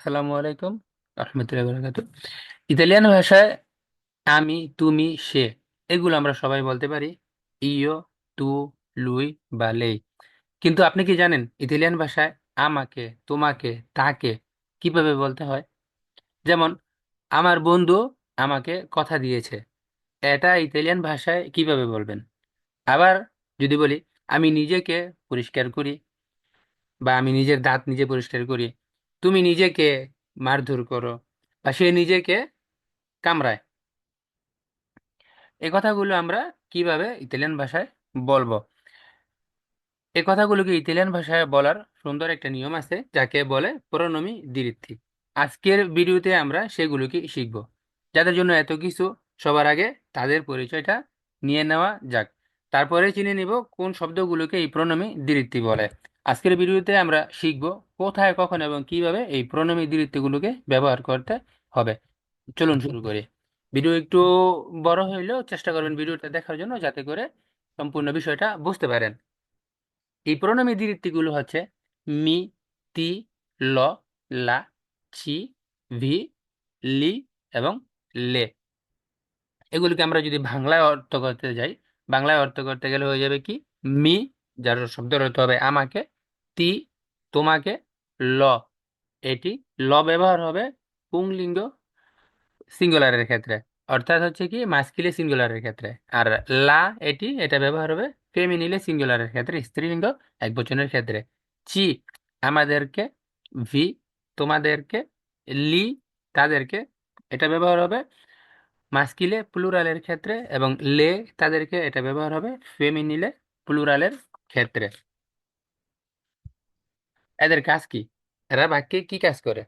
আসসালামু আলাইকুম রহমতুল্লাহ বরকাত ইতালিয়ান ভাষায় আমি, তুমি, সে এগুলো আমরা সবাই বলতে পারি। ইয়ো, তু, লুই বা লেই। কিন্তু আপনি কি জানেন ইতালিয়ান ভাষায় আমাকে, তোমাকে, তাকে কীভাবে বলতে হয়? যেমন, আমার বন্ধু আমাকে কথা দিয়েছে। এটা ইতালিয়ান ভাষায় কীভাবে বলবেন? আবার যদি বলি, আমি নিজেকে পরিষ্কার করি বা আমি নিজের দাঁত নিজে পরিষ্কার করি। তুমি নিজেকে মারধর করো বা সে নিজেকে কামড়ায়। এই কথাগুলো আমরা কীভাবে ইতালিয়ান ভাষায় বলব? এই কথাগুলোকে ইতালিয়ান ভাষায় বলার সুন্দর একটা নিয়ম আছে, যাকে বলে প্রোনোমি দিরিত্থি আজকের ভিডিওতে আমরা সেগুলোকে শিখব। যাদের জন্য এত কিছু সবার আগে, তাদের পরিচয়টা নিয়ে নেওয়া যাক। তারপরে চিনে নিব কোন শব্দগুলোকে এই প্রোনোমি দিরিত্তি বলে। আজকের ভিডিওতে আমরা শিখব কোথায় কখন এবং কীভাবে এই প্রোনোমি দিরিত্তিগুলোকে ব্যবহার করতে হবে। চলুন শুরু করি। ভিডিও একটু বড় হইলেও চেষ্টা করবেন ভিডিওটা দেখার জন্য যাতে করে সম্পূর্ণ বিষয়টা বুঝতে পারেন। এই প্রণামী দ্বিতীয়গুলো হচ্ছে মি তি ল লা চি ভি লি এবং লে। এগুলোকে আমরা যদি বাংলায় অর্থ করতে যাই বাংলায় অর্থ করতে গেলে হয়ে যাবে কি? মি যার শব্দ অর্থ হবে আমাকে, তি তোমাকে, ল। এটি ল ব্যবহার হবে পুংলিঙ্গ সিঙ্গুলারের ক্ষেত্রে। অর্থাৎ হচ্ছে কি, মাস্কিলে সিঙ্গুলারের ক্ষেত্রে। আর লা এটি, এটা ব্যবহার হবে ফেমিনিলে সিঙ্গুলারের ক্ষেত্রে, স্ত্রীলিঙ্গ একবচনের ক্ষেত্রে। চি, আমাদেরকে, ভি, তোমাদেরকে, লি, তাদেরকে, এটা ব্যবহার হবে মাস্কিলে প্লুরালের ক্ষেত্রে এবং লে, তাদেরকে, এটা ব্যবহার হবে ফেমিনিলে প্লুরালের ক্ষেত্রে। এদের কাজ কি? এরা বাক্যে কি কাজ করে?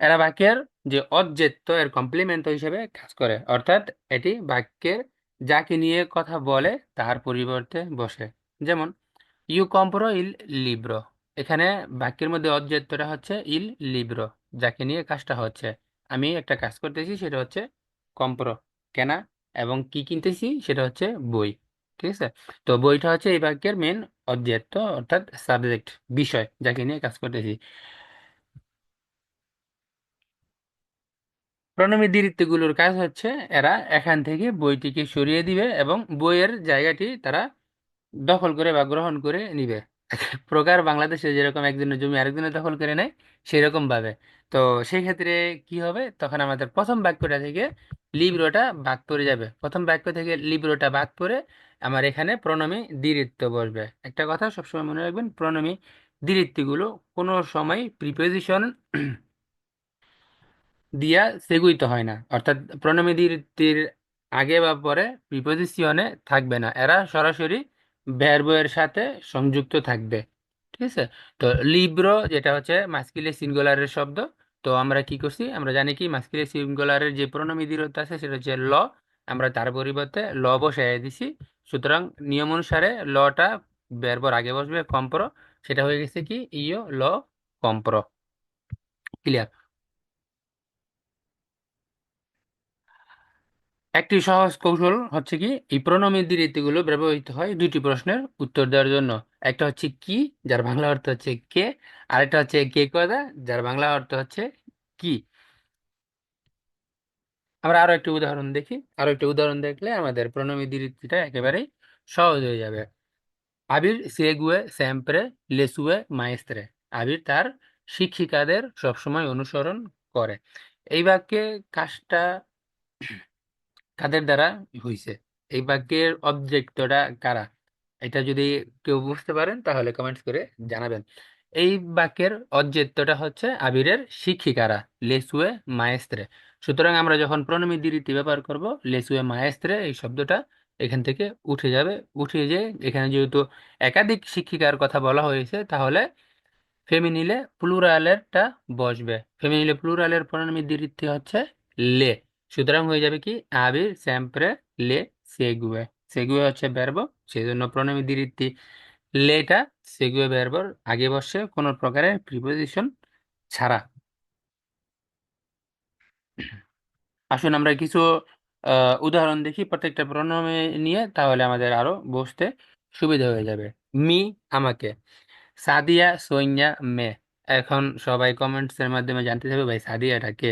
এরা বাক্যের যে অবজেক্ট এর কমপ্লিমেন্ট হিসেবে কাজ করে। অর্থাৎ এটি বাক্যের যাকে নিয়ে কথা বলে, তার পরিবর্তে বসে। যেমন, ইউ কম্প্রো ইল লিব্রো। এখানে বাক্যের মধ্যে অবজেক্টটা হচ্ছে ইল লিব্রো, যাকে নিয়ে কাজটা হচ্ছে। আমি একটা কাজ করতেছি, সেটা হচ্ছে কম্প্রো। কেনা এবং কি কিনতেছি, সেটা হচ্ছে বই। ঠিক আছে? তো বইটা হচ্ছে এই বাক্যের মেন অবজেক্ট তো অর্থাৎ সাবজেক্ট বিষয় যাকে নিয়ে কাজ করতেছি। প্রণমী দ্বিতীয়গুলোর কাজ হচ্ছে এরা এখান থেকে বইটিকে সরিয়ে দিবে এবং বইয়ের জায়গাটি তারা দখল করে বা গ্রহণ করে নিবে। প্রকার বাংলাদেশে যেরকম একজনের জমি আরেকজনের দখল করে নেয় সেই রকম ভাবে তো সেই ক্ষেত্রে কি হবে? তখন আমাদের প্রথম বাক্যটা থেকে লিব্রোটা বাদ পড়ে যাবে। প্রথম বাক্য থেকে লিব্রোটা বাদ পড়ে আমার এখানে প্রণমী দ্বিতীয় বসবে। একটা কথা সবসময় মনে রাখবেন, প্রণমী দ্বিতীয়গুলো কোনো সময় প্রিপোজিশন দিয়া সেগুইতে হয় না। অর্থাৎ প্রণমী প্রণামীদের আগে বা পরে প্রিপোজিশনে থাকবে না। এরা সরাসরি ভার্বের সাথে সংযুক্ত থাকবে, ঠিক আছে? তো লিব্রো যেটা হচ্ছে মাস্কিলে সিঙ্গুলারের শব্দ, তো আমরা কি করছি? আমরা জানি কি মাস্কিলে সিঙ্গুলারের যে প্রণামী দৃঢ়তা আছে সেটা হচ্ছে ল, আমরা তার পরিবর্তে ল বসাই দিছি। সুতরাং নিয়ম অনুসারে লটা ভার্বর আগে বসবে কম্প্র, সেটা হয়ে গেছে কি? ইও ল, কম্প্র। ক্লিয়ার একটি সহজ কৌশল হচ্ছে কি, এই প্রণমী রীতিগুলো ব্যবহৃত হয় দুটি প্রশ্নের উত্তর দেওয়ার জন্য। একটা হচ্ছে কি, যার বাংলা অর্থ হচ্ছে কে আরেকটা হচ্ছে কে কথা যার বাংলা অর্থ হচ্ছে কি। আমরা আরও একটি উদাহরণ দেখি। আরও একটি উদাহরণ দেখলে আমাদের প্রণমী রীতিটা একেবারেই সহজ হয়ে যাবে। আবির সেগুয়ে স্যাম্পরে লেসুয়ে মায়েস্ত্রে। আবির তার শিক্ষিকাদের সবসময় অনুসরণ করে। এই বাক্যে কাজটা কাদের দ্বারা হইছে? এই বাক্যের অবজেক্টটা কারা? এটা যদি কেউ বুঝতে পারেন, তাহলে কমেন্টস করে জানাবেন। এই বাক্যের অবজেক্টটা হচ্ছে আবিরের শিক্ষিকারা, লেসুয়ে মায়েস্ত্রে। সুতরাং আমরা যখন প্রণমী দিরিতি ব্যবহার করব, লেসুয়ে মায়েস্ত্রে এই শব্দটা এখান থেকে উঠে যাবে। উঠে যেয়ে এখানে যেহেতু একাধিক শিক্ষিকার কথা বলা হয়েছে, তাহলে ফেমিনিলে প্লুরালেরটা বসবে। ফেমিনিলে প্লুরালের প্রণমী দিরিতি হচ্ছে লে। সুতরাং হয়ে যাবে কি? আবির স্যাম্পরে লে সেগুয়ে। সেগুয়ে হচ্ছে ব্যর্ব সেই জন্য প্রণামী দ্বিরীতি লেটা সেগুয়ে ব্যর্বর আগে বসে কোনো প্রকারের প্রিপোজিশন ছাড়া। আসুন আমরা কিছু উদাহরণ দেখি প্রত্যেকটা প্রণামে নিয়ে, তাহলে আমাদের আরও বসতে সুবিধা হয়ে যাবে। মি আমাকে। সাদিয়া সৈন্যা মে। এখন সবাই কমেন্টস এর মাধ্যমে জানতে চাইবে, ভাই সাদিয়াটা কে?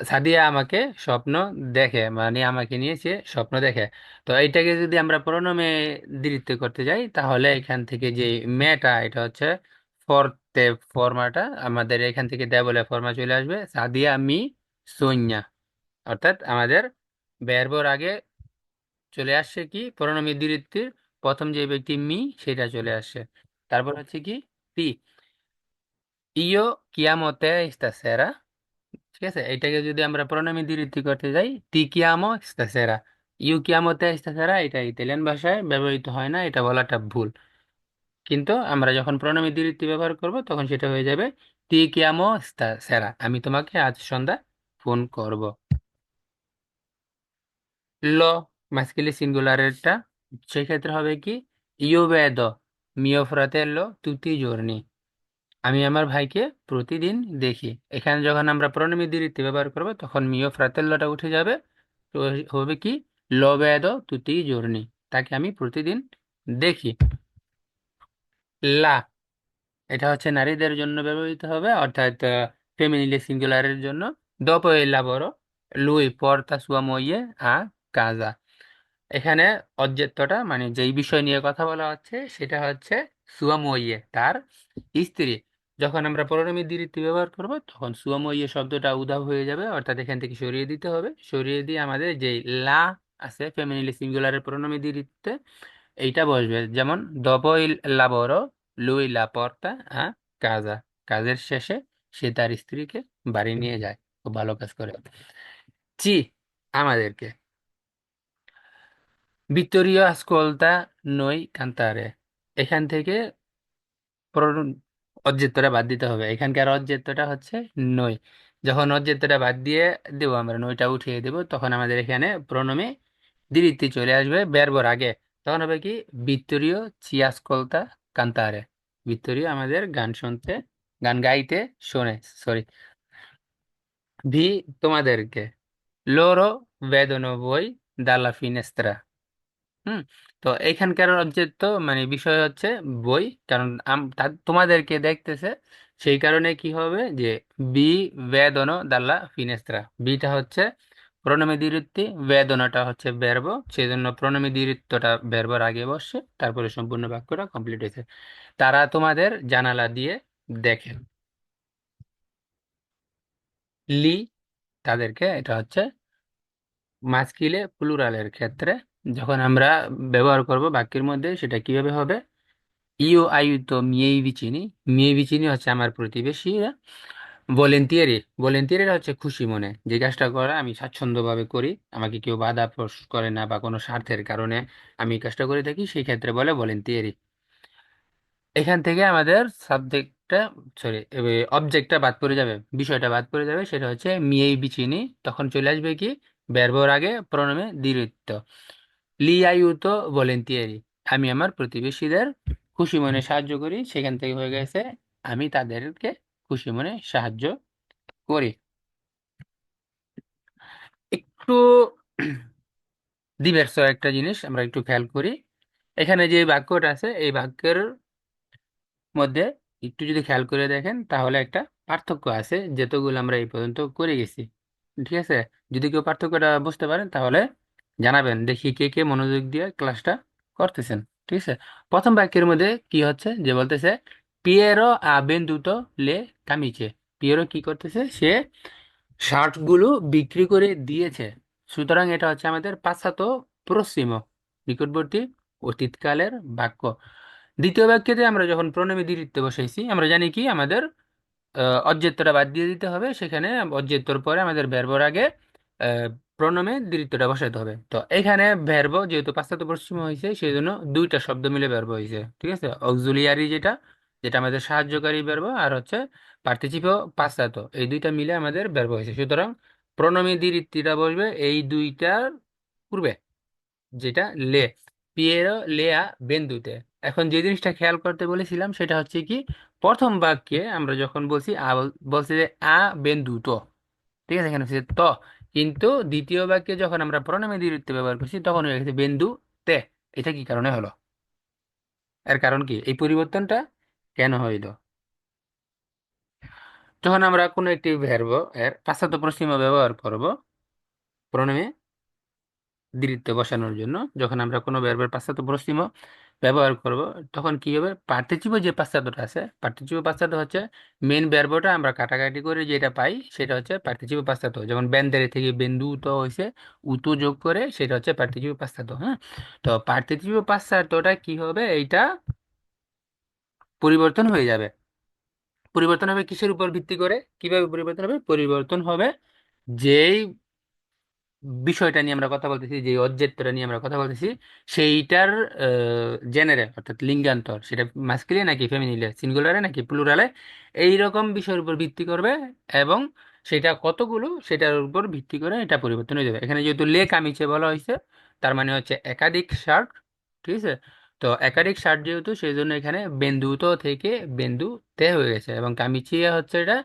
সাদিয়া আমাকে স্বপ্ন দেখে মানে আমাকে নিয়ে সে স্বপ্ন দেখে। তো এইটাকে যদি আমরা প্রণমে দ্বিত্ব করতে যাই, তাহলে এখান থেকে যে মেটা এটা হচ্ছে ফরতে ফর্মাটা, আমাদের এখান থেকে দেয়া বলে ফর্মা চলে আসবে, সাদিয়া মি সৈন্যা অর্থাৎ আমাদের ব্যর্বর আগে চলে আসছে কি? প্রণমী দ্বিত্বের প্রথম যে ব্যক্তি মি, সেটা চলে আসছে। তারপর হচ্ছে কি? তি ইয়ো কিয়ামতে ইস্তাসেরা। ঠিক আছে? এটাকে যদি আমরা প্রণামী দ্বিরুক্তি করতে যাই তি কিয়ামো ইস্তাসেরা ইউ কিয়ামতে ইস্তাসেরা এটা ইতালিয়ান ভাষায় ব্যবহৃত হয় না, এটা বলাটা ভুল। কিন্তু আমরা যখন প্রণামী দ্বিরুক্তি ব্যবহার করব, তখন সেটা হয়ে যাবে তি কিয়ামো ইস্তাসেরা আমি তোমাকে আজ সন্ধ্যা ফোন করব। ল মাস্কিলি সিঙ্গুলারেরটা, সেক্ষেত্রে হবে কি? ইউ বেদ মিও ফ্রাতেল্লো তুতি জোরনি। আমি আমার ভাইকে প্রতিদিন দেখি। এখানে যখন আমরা প্রণমী দ্বিরুক্তি ব্যবহার করব, তখন মিও ফ্রাতেল্লোটা উঠে যাবে। তো হবে কি? লো বেদ তুতি জোরনি। তাকে আমি প্রতিদিন দেখি। লা। এটা হচ্ছে নারীদের জন্য ব্যবহৃত হবে, অর্থাৎ ফেমিনিলি সিঙ্গুলারের জন্য। dopo il lavoro lui porta সুয়া moglie আ casa এখানে অবজেক্টটা মানে যেই বিষয় নিয়ে কথা বলা হচ্ছে, সেটা হচ্ছে সুয়ামইয়ে, তার স্ত্রী। যখন আমরা পরিণামী দ্বিরুক্তি ব্যবহার করব, তখন সুয়ামইয়ে শব্দটা উধাও হয়ে যাবে, অর্থাৎ এখান থেকে সরিয়ে দিতে হবে। সরিয়ে দিয়ে আমাদের যে লা আছে ফ্যামিলি সিঙ্গুলারের পরিণামী দ্বিরুক্তিতে এইটা বসবে। যেমন lavoro lui la porta a casa কাজের শেষে সে তার স্ত্রীকে বাড়ি নিয়ে যায় খুব ভালো কাজ করে। চি, আমাদেরকে। Vittorio আসcolta noi কান্তারে। এখান থেকে অজ্জেত্বটা বাদ দিতে হবে। এখানকার অজ্জেত্বটা হচ্ছে নই। যখন অজ্জেত্বটা বাদ দিয়ে দেবো, আমরা নইটা উঠিয়ে দেব, তখন আমাদের এখানে প্রণমে দ্বিরুক্তি চলে আসবে বেরবর আগে। তখন হবে কি? ci ascolta cantare ভিত্তোরিও আমাদের গান শুনতে, গান গাইতে শোনে সরি ভি তোমাদেরকে। loro vedono voi dalla finestra হুম? তো অবজেক্ট তো মানে বিষয় হচ্ছে বই। কারণ আম- তোমাদেরকে দেখতেছে সেই কারণে কি হবে যে বি বেদনো দাল্লা ফিনেস্ত্রা বিটা হচ্ছে প্রণমী দ্বিরুক্তি, বেদনাটা হচ্ছে বেরব সেই জন্য প্রণমী দ্বিরুক্তটা বেরবার আগে বসছে তারপরে সম্পূর্ণ বাক্যটা কমপ্লিট হয়েছে। তারা তোমাদের জানালা দিয়ে দেখেন। লি, তাদেরকে এটা হচ্ছে মাস্কিলে প্লুরালের ক্ষেত্রে যখন আমরা ব্যবহার করব বাক্যের মধ্যে, সেটা কীভাবে হবে? ইউ আইউতো মিয়েই বিচিনি মিয়েই বিচিনি হচ্ছে আমার প্রতিবেশী ভলেন্টিয়ারি ভলেন্টিয়ারিরা হচ্ছে খুশি মনে। যে কাজটা করা আমি স্বাচ্ছন্দ্যভাবে করি। আমাকে কেউ বাধা প্রস করে না বা কোনো স্বার্থের কারণে আমি এই কাজটা করে থাকি, সেই ক্ষেত্রে বলে ভলেন্টিয়ারি। এখান থেকে আমাদের সাবজেক্টটা, সরি অবজেক্টটা বাদ পড়ে যাবে। বিষয়টা বাদ পড়ে যাবে, সেটা হচ্ছে মিয়েই বিচিনি তখন চলে আসবে কি? ব্যর্বর আগে প্রণমে দ্বিরুক্ত লি আইউতো ভলেন্টিয়ারি। আমি আমার প্রতিবেশীদের খুশি মনে সাহায্য করি, সেখান থেকে হয়ে গেছে আমি তাদেরকে খুশি মনে সাহায্য করি। একটু দিবের্স একটা জিনিস আমরা একটু খেয়াল করি। এখানে যে বাক্যটা আছে, এই বাক্যের মধ্যে একটু যদি খেয়াল করে দেখেন, তাহলে একটা পার্থক্য আছে, যেতগুলো আমরা এই পর্যন্ত করে গেছি। ঠিক আছে? যদি কেউ পার্থক্যটা বুঝতে পারেন, তাহলে জানাবেন, দেখি কে কে মনোযোগ দিয়ে ক্লাসটা করতেছেন, ঠিক আছে? প্রথম বাক্যের মধ্যে কি হচ্ছে? যে বলতেছে, পিয়েরো আবেন বেন্দুতো লে কামিছে। পিয়েরো কি করতেছে? সে শার্টগুলো বিক্রি করে দিয়েছে। সুতরাং এটা হচ্ছে আমাদের পাশ্চাত্য পশ্চিম নিকটবর্তী অতীতকালের বাক্য। দ্বিতীয় বাক্যতে আমরা যখন প্রণমী দ্বিতীয় বসাইছি, আমরা জানি কি? আমাদের অজ্জেত্বটা বাদ দিয়ে দিতে হবে। সেখানে অজ্জেত্বর পরে আমাদের ভ্যারবর আগে প্রণমে দ্বিতীয়টা বসাইতে হবে। তো এখানে ভ্যারব যেহেতু পাশ্চাত্য পশ্চিম হয়েছে সেই জন্য দুইটা শব্দ মিলে ভ্যারব হয়েছে ঠিক আছে? অক্সুলিয়ারি যেটা যেটা আমাদের সাহায্যকারী ভ্যারব আর হচ্ছে পার্টিসিপেও পাশ্চাত্য, এই দুইটা মিলে আমাদের ভ্যারব হয়েছে সুতরাং প্রণমে দ্বিতীয়টা বসবে এই দুইটার পূর্বে, যেটা লে, পিয়েরো লেয়া বেন্দুতে। এখন যে জিনিসটা খেয়াল করতে বলেছিলাম, সেটা হচ্ছে কি, প্রথম বাক্যে আমরা যখন বলছি বলছি যে আ বেন্দুতো, ঠিক আছে? এখানে হচ্ছে ত কিন্তু দ্বিতীয় বাক্যে যখন আমরা প্রণামী দ্বিরুক্তি ব্যবহার করছি, তখন হয়ে গেছে বেন্দু তে। এটা কি কারণে হলো? এর কারণ কি? এই পরিবর্তনটা কেন হইল? যখন আমরা কোনো একটি ভ্যারব এর পাশ্চাত্য পশ্চিম ব্যবহার করব, প্রণামে দৃঢ়িত্ব বসানোর জন্য, যখন আমরা কোনো ভ্যারবের পাশ্চাত্য পশ্চিম ব্যবহার করব। তখন কি হবে? পার্টিচিপো যে পাশ্চাত্যটা আছে পার্টিচিপো পাশ্চাত্য হচ্ছে মেন ভ্যারবটা আমরা কাটাকাটি করে যেটা পাই, সেটা হচ্ছে পার্টিচিপো পাশ্চাত্য। যেমন বেন্দারে থেকে বেন্দু উত হয়েছে উতো যোগ করে সেটা হচ্ছে পার্টিচিপো পাশ্চাত্য হ্যাঁ? তো পার্টিচিপো পাশ্চাত্যটা কি হবে? এইটা পরিবর্তন হয়ে যাবে। পরিবর্তন হবে কিসের উপর ভিত্তি করে? কীভাবে পরিবর্তন হবে? পরিবর্তন হবে যেই বিষয়টা নিয়ে আমরা কথা বলতেছি, যে অবজেক্টটা নিয়ে আমরা কথা বলতেছি, সেইটার জেনারে অর্থাৎ লিঙ্গান্তর, সেটা মাস্কুলিন নাকি ফেমিনিলে সিঙ্গুলারে নাকি প্লুরালে এইরকম বিষয়ের উপর ভিত্তি করবে এবং সেটা কতগুলো সেটার উপর ভিত্তি করে এটা পরিবর্তন হয়ে যাবে। এখানে যেহেতু লে কামিচে বলা হয়েছে, তার মানে হচ্ছে একাধিক শার্ট ঠিক আছে? তো একাধিক শার্ট যেহেতু সেই জন্য এখানে বেন্দুতো থেকে বেন্দু তে হয়ে গেছে এবং কামিচিয়া হচ্ছে এটা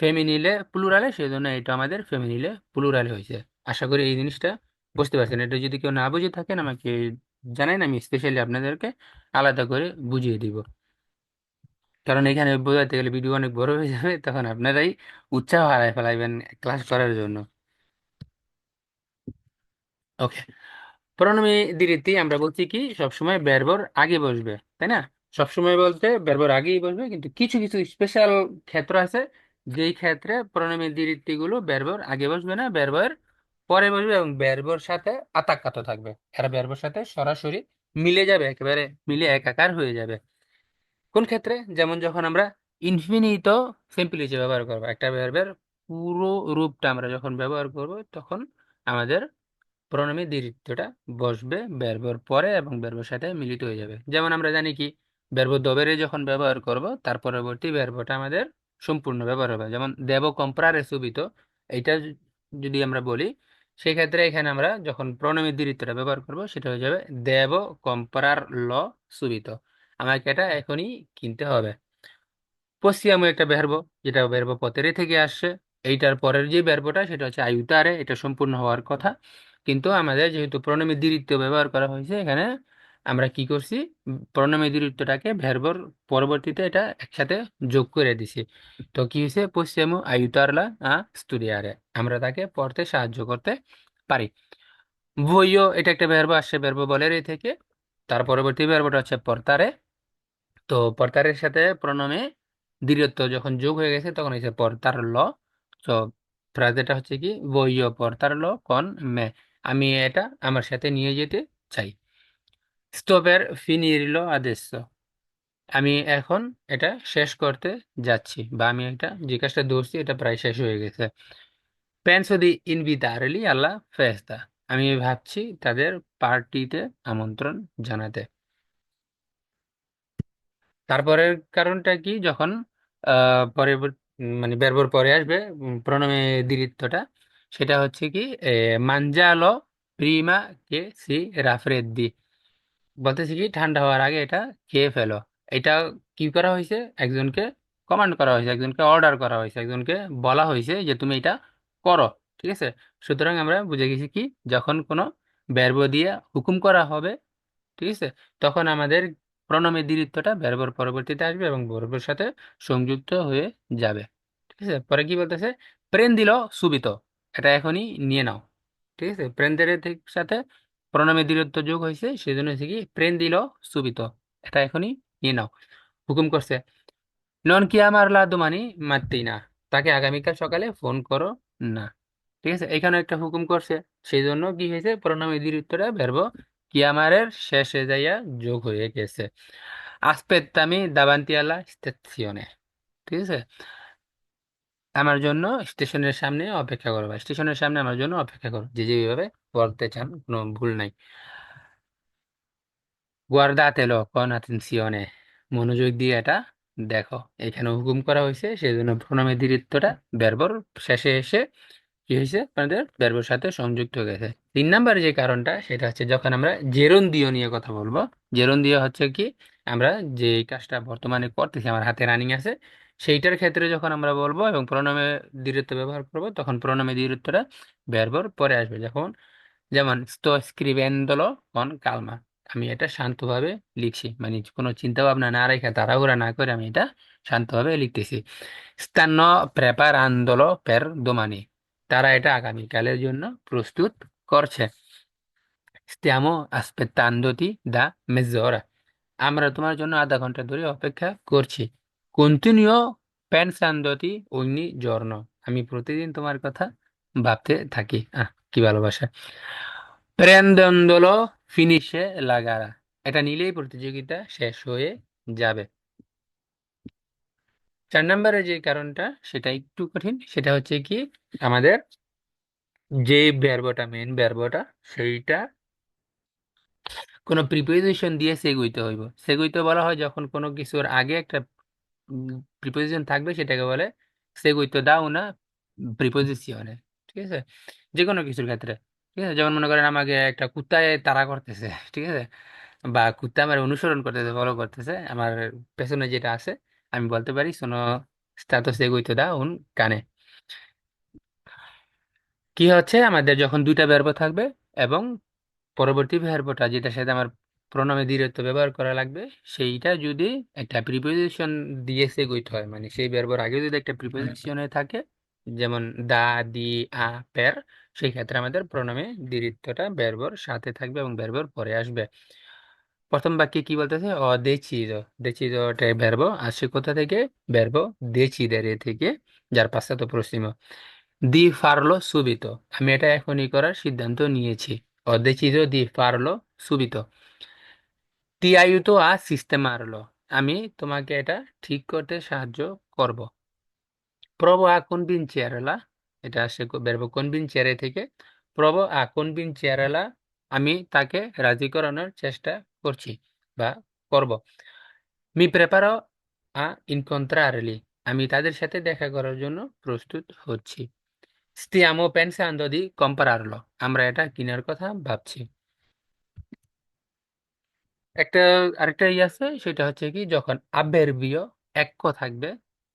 ফেমিনিলে প্লুরালে সেই জন্য এটা আমাদের ফেমিনিলে প্লুরালে হয়েছে। আশা করি এই জিনিসটা বুঝতে পারছেন। এটা যদি কেউ না বুঝে থাকেন আমাকে জানাইন আমি স্পেশালি আপনাদেরকে আলাদা করে বুঝিয়ে দিব। কারণ এখানে বোঝাতে গেলে ভিডিও অনেক বড় হয়ে যাবে তখন আপনারাই উৎসাহ হারায় ফেলাইবেন ক্লাস করার জন্য। ওকে প্রণমী দ্বিরীতি আমরা বলছি কি সবসময় ব্যর্বর আগে বসবে তাই না? সবসময় বলতে ব্যর্বর আগেই বসবে কিন্তু কিছু কিছু স্পেশাল ক্ষেত্র আছে। যেই ক্ষেত্রে প্রণমী দ্বিরীতি গুলো ব্যর্বর আগে বসবে না ব্যর্বর পরে বসবে এবং ব্যর্বর সাথে আতাক্কাত থাকবে। এরা ব্যর্বর সাথে সরাসরি মিলে যাবে, একেবারে মিলে একাকার হয়ে যাবে। কোন ক্ষেত্রে? যেমন যখন আমরা ইনফিনিট সিম্পলিটি ব্যবহার করব, একটা ব্যর্বের পুরো রূপটা আমরা যখন ব্যবহার করব, তখন আমাদের প্রণমী দ্বিতীয়টা বসবে ব্যর্বর পরে এবং ব্যর্বর সাথে মিলিত হয়ে যাবে। যেমন আমরা জানি কি ব্যর্ব দবেরে যখন ব্যবহার করব, তার পরবর্তী ব্যর্বটা আমাদের সম্পূর্ণ ব্যবহার হবে। যেমন দেব কম্প্রারে সুবিত এইটা যদি আমরা বলি সেক্ষেত্রে এখানে আমরা যখন প্রণমী দ্বিতীয়টা ব্যবহার করব, সেটা হয়ে যাবে দেব কম্পারার ল সুবিত। আমাকে এটা এখনই কিনতে হবে। পশ্চিমে একটা ব্যর্ব যেটা ব্যর্ব পতেরে থেকে আসছে। এইটার পরের যে ব্যর্বটা সেটা হচ্ছে আয়ুতারে, এটা সম্পূর্ণ হওয়ার কথা। কিন্তু আমাদের যেহেতু প্রণমী দ্বিতীয় ব্যবহার করা হয়েছে, এখানে আমরা কি করছি? উম, প্রণমী দ্বিতীয়টাকে ভ্যারবর পরবর্তীতে এটা একসাথে যোগ করে দিছি। তো কি হয়েছে? পশ্চিম আয়ুতারলা আ স্তুডিয়ারে আমরা তাকে পড়তে সাহায্য করতে পারি। ভইও এটা একটা ব্যর্ব আসছে ব্যর্ব বলেরই থেকে। তার পরবর্তী ব্যর্বটা হচ্ছে পর্তারে। তো পর্তারের সাথে প্রণমে দৃঢ়ত্ব যখন যোগ হয়ে গেছে তখন হয়েছে পর্তার ল তো ফ্রাজেটা হচ্ছে কি? বইয় পর্তার ল কন মে। আমি এটা আমার সাথে নিয়ে যেতে চাই। স্টোভের ফিনিরল আদেশ আমি এখন এটা শেষ করতে যাচ্ছি বা আমি এটা যে কাজটা ধরছি এটা প্রায় শেষ হয়ে গেছে। পেন্সো দি ইনভিতারেলি আল্লাহ ফেস্তা আমি ভাবছি তাদের পার্টিতে আমন্ত্রণ জানাতে। তারপরের কারণটা কি? যখন পরে মানে ব্যর্বর পরে আসবে প্রণমে দ্বিত্বটা সেটা হচ্ছে কি মানজালো প্রিমা কে সি, রাফরেদ্দি। বলতেছি কি, ঠান্ডা হওয়ার আগে এটা খেয়ে ফেলো। এটা কি করা হয়েছে? একজনকে কমান্ড করা হয়েছে, একজনকে অর্ডার করা হয়েছে, একজনকে বলা হয়েছে যে তুমি এটা করো, ঠিক আছে? সুতরাং আমরা বুঝে গেছি কি, যখন কোনো ব্যর্ব দিয়ে হুকুম করা হবে, ঠিক আছে? তখন আমাদের প্রণমের দ্বিত্বটা ব্যর্বর পরবর্তীতে আসবে এবং বর্বের সাথে সংযুক্ত হয়ে যাবে, ঠিক আছে? পরে কি বলতেছে? প্রেন দিল সুবিত। এটা এখনই নিয়ে নাও, ঠিক আছে? প্রেনদের সাথে প্রণমী দ্বিত্ব যোগ হয়েছে সেই জন্য হচ্ছে কি প্রেন দিল সুবিত। এটা এখনই নিয়ে নাও। হুকুম করছে, নন কি আমার লাদু মানি মারতেই না। তাকে আগামীকাল সকালে ফোন করো না। ঠিক আছে? এখানে একটা হুকুম করছে সেই জন্য কি হয়েছে প্রণামী দ্বিতীয়টা ভেরব কিয়ামারের শেষে যাইয়া যোগ হয়ে গেছে। আসপেত্তামি দাবান্তি আলা স্টেশনে ঠিক আছে? আমার জন্য স্টেশনের সামনে অপেক্ষা করো বা স্টেশনের সামনে আমার জন্য অপেক্ষা করো। যে যেভাবে বলতে চান, কোনো ভুল নাই। গুয়ার্দাতেলো কন attenzione মনোযোগ দিয়ে এটা দেখো। এখানে হুকুম করা হয়েছে সেই জন্য প্রণামের দ্বিতীয়টা ব্যর্বর শেষে এসে কি হয়েছে? আপনাদের ব্যর্বর সাথে সংযুক্ত হয়ে গেছে। তিন নাম্বার যে কারণটা, সেটা হচ্ছে যখন আমরা জেরন্দিও নিয়ে কথা বলব জেরন্দিও হচ্ছে কি, আমরা যে কাজটা বর্তমানে করতেছি, আমার হাতে রানিং আছে, সেইটার ক্ষেত্রে যখন আমরা বলব এবং প্রণামে দ্বিতীয় ব্যবহার করব, তখন প্রণামে দ্বিতীয়টা ব্যর্বর পরে আসবে। যখন যেমন scrivendolo con calma আমি এটা শান্তভাবে লিখছি। মানে কোনো চিন্তা ভাবনা না রেখে তাড়াহুড়া না করে আমি এটা শান্তভাবে লিখতেছি। Stanno preparandolo per domani তারা এটা আগামীকালের জন্য প্রস্তুত করছে। stiamo aspettandoti দা mezz'ora আমরা তোমার জন্য আধা ঘণ্টা ধরে অপেক্ষা করছি। continuo pensandoti ogni giorno আমি প্রতিদিন তোমার কথা ভাবতে থাকি। আহ, কি ভালোবাসা। finisce la gara এটা নিলেই প্রতিযোগিতা শেষ হয়ে যাবে। চার নম্বরে যে কারণটা, সেটা একটু কঠিন। সেটা হচ্ছে কি, আমাদের যে ভার্বটা মেন ভার্বটা সেইটা কোনো প্রিপোজিশন দিয়ে সেগুইতে হইব। সেগুইতে বলা হয় যখন কোনো কিছুর আগে একটা প্রিপোজিশন থাকবে, সেটাকে বলে সেগুইতে দাও না প্রিপোজিশনে ঠিক আছে? যে কোনো কিছুর ক্ষেত্রে, ঠিক আছে? যেমন মনে করেন আমাকে একটা কুত্তায় তাড়া করতেছে, ঠিক আছে? বা কুত্তা আমার অনুসরণ করতেছে ফলো করতেছে, আমার পেছনে যেটা আছে আমি বলতে পারি শোনো স্ট্যাটাস সেগুইতে দাও উন কানে কি হচ্ছে আমাদের যখন দুইটা ভার্ব থাকবে এবং পরবর্তী ভার্বটা যেটার সাথে আমার প্রণামে দ্বিরুক্ত ব্যবহার করা লাগবে সেইটা যদি একটা প্রিপোজিশন দিয়ে সেগুইতে হয় মানে সেই ভার্বর আগে যদি একটা প্রিপোজিশনে থাকে যেমন দা দি আ পের সেই ক্ষেত্রে আমাদের প্রণামে দ্বিরুক্তটা ভার্বর সাথে থাকবে এবং ভার্বর পরে আসবে প্রথম বাক্যে কি বলতেছে? অ দে চির দে দেচির বেরবো ভ্যারব সে কোথা থেকে? বেরবো দে চিদের এ থেকে, যার পাশ্চাত্য পশ্চিম। দি ফারলো সুবিত, আমি এটা এখনই করার সিদ্ধান্ত নিয়েছি। অ দে দেচির দি ফারলো সুবিত। টি আই তো আর সিস্টেম আরলো আমি তোমাকে এটা ঠিক করতে সাহায্য করব। প্রব আ কোন বিন চেয়ারলা? এটা আসে বেরবো কোন বিন চেয়ারে থেকে? প্রব আ কোন বিন চেয়ারলা? আমি তাকে রাজি করানোর চেষ্টা করছি বা করব। মি প্রেপারো আ ইনকন্ট্রারলি। আমি তাদের সাথে দেখা করার জন্য প্রস্তুত হচ্ছি। stiamo pensando di comprarlo আমরা এটা কেনার কথা ভাবছি। একটা আরেকটা ইয়ে আছে, সেটা হচ্ছে কি, যখন আবেরবীয় এক্য থাকবে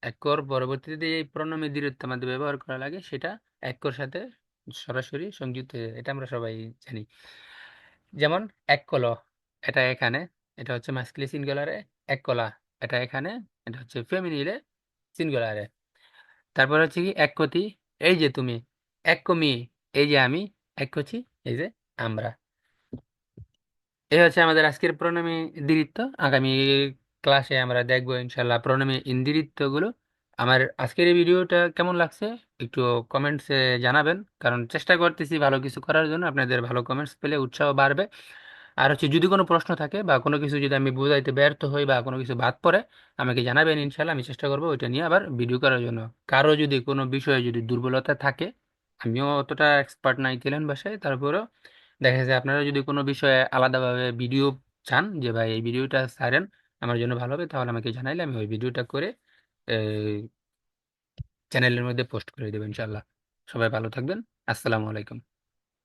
এক্যর পরবর্তীতে এই প্রণমী দৃঢ়ত্ব আমাদের ব্যবহার করা লাগে, সেটা এক্যর সাথে সরাসরি সংযুক্ত। এটা আমরা সবাই জানি। যেমন এক কল এটা এখানে, এটা হচ্ছে মাস্কুলিন সিঙ্গুলারে এক কলা, এটা এখানে, এটা হচ্ছে ফেমিনিলে সিঙ্গুলারে তারপর হচ্ছে কি, এক কতি, এই যে তুমি, এক কমি, এই যে আমি, এক কচি, এই যে আমরা। এই হচ্ছে আমাদের আজকের প্রণামী ইন্দিরিত্ব আগামী ক্লাসে আমরা দেখব ইনশাল্লাহ প্রণামী ইন্দিরিত্বগুলো আমার আজকের এই ভিডিওটা কেমন লাগছে, একটু কমেন্টসে জানাবেন। কারণ চেষ্টা করতেছি ভালো কিছু করার জন্য, আপনাদের ভালো কমেন্টস পেলে উৎসাহ বাড়বে। আর হচ্ছে যদি কোনো প্রশ্ন থাকে বা কোনো কিছু যদি আমি বোঝাইতে ব্যর্থ হই বা কোনো কিছু বাদ পড়ে, আমাকে জানাবেন ইনশাল্লাহ। আমি চেষ্টা করব ওইটা নিয়ে আবার ভিডিও করার জন্য। কারও যদি কোনো বিষয়ে যদি দুর্বলতা থাকে, আমিও অতটা এক্সপার্ট নাই ইতালিয়ান বাসায়, তারপরেও দেখা যাচ্ছে আপনারা যদি কোনো বিষয়ে আলাদাভাবে ভিডিও চান যে, ভাই, এই ভিডিওটা সারেন আমার জন্য ভালো হবে, তাহলে আমাকে জানাইলে আমি ওই ভিডিওটা করে চ্যানেলের মধ্যে পোস্ট করে দেবো ইনশাল্লাহ। সবাই ভালো থাকবেন। আসসালামু আলাইকুম।